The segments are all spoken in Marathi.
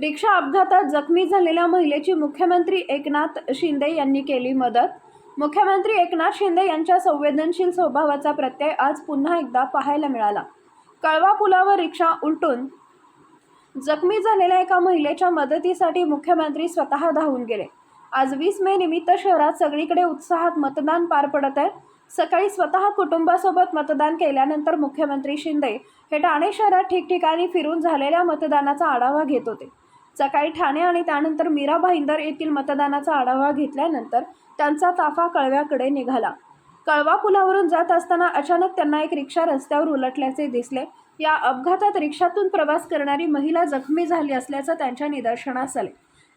रिक्षा अपघातात जखमी झालेल्या महिलेची मुख्यमंत्री एकनाथ शिंदे यांनी केली मदत. मुख्यमंत्री एकनाथ शिंदे यांच्या संवेदनशील स्वभावाचा प्रत्यय आज पुन्हा एकदा पाहायला मिळाला. कळवा पुलावर रिक्षा उलटून जखमी झालेल्या एका महिलेच्या मदतीसाठी मुख्यमंत्री स्वतः धावून गेले. आज वीस मे निमित्त शहरात सगळीकडे उत्साहात मतदान पार पडत आहे. सकाळी स्वतः कुटुंबासोबत मतदान केल्यानंतर मुख्यमंत्री शिंदे हे ठाणे शहरात ठिकठिकाणी फिरून झालेल्या मतदानाचा आढावा घेत होते. सकाळी ठाणे आणि त्यानंतर मीरा भाईंदर येथील मतदानाचा आढावा घेतल्यानंतर त्यांचा ताफा कळव्याकडे निघाला. कळवा पुलावरून जात असताना अचानक त्यांना एक रिक्षा रस्त्यावर उलटल्याचे दिसले. या अपघातात रिक्षातून प्रवास करणारी महिला जखमी झाली असल्याचं त्यांच्या निदर्शनास आले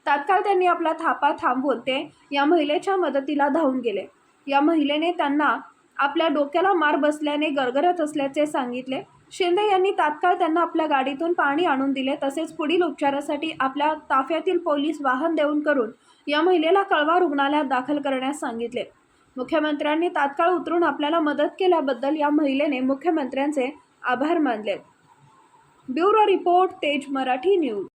तात्काळ त्यांनी आपला थापा थांबवून ते या महिलेच्या मदतीला धावून गेले. या महिलेने त्यांना आपल्या डोक्याला मार बसल्याने गरगरत असल्याचे सांगितले. शिंदे यांनी तात्काळ त्यांना आपल्या गाडीतून पाणी आणून दिले. तसेच पुढील उपचारासाठी आपल्या ताफ्यातील पोलीस वाहन देऊन करून या महिलेला कळवा रुग्णालयात दाखल करण्यास सांगितले. मुख्यमंत्र्यांनी तात्काळ उतरून आपल्याला मदत केल्याबद्दल या महिलेने मुख्यमंत्र्यांचे आभार मानले. ब्युरो रिपोर्ट तेज मराठी न्यूज.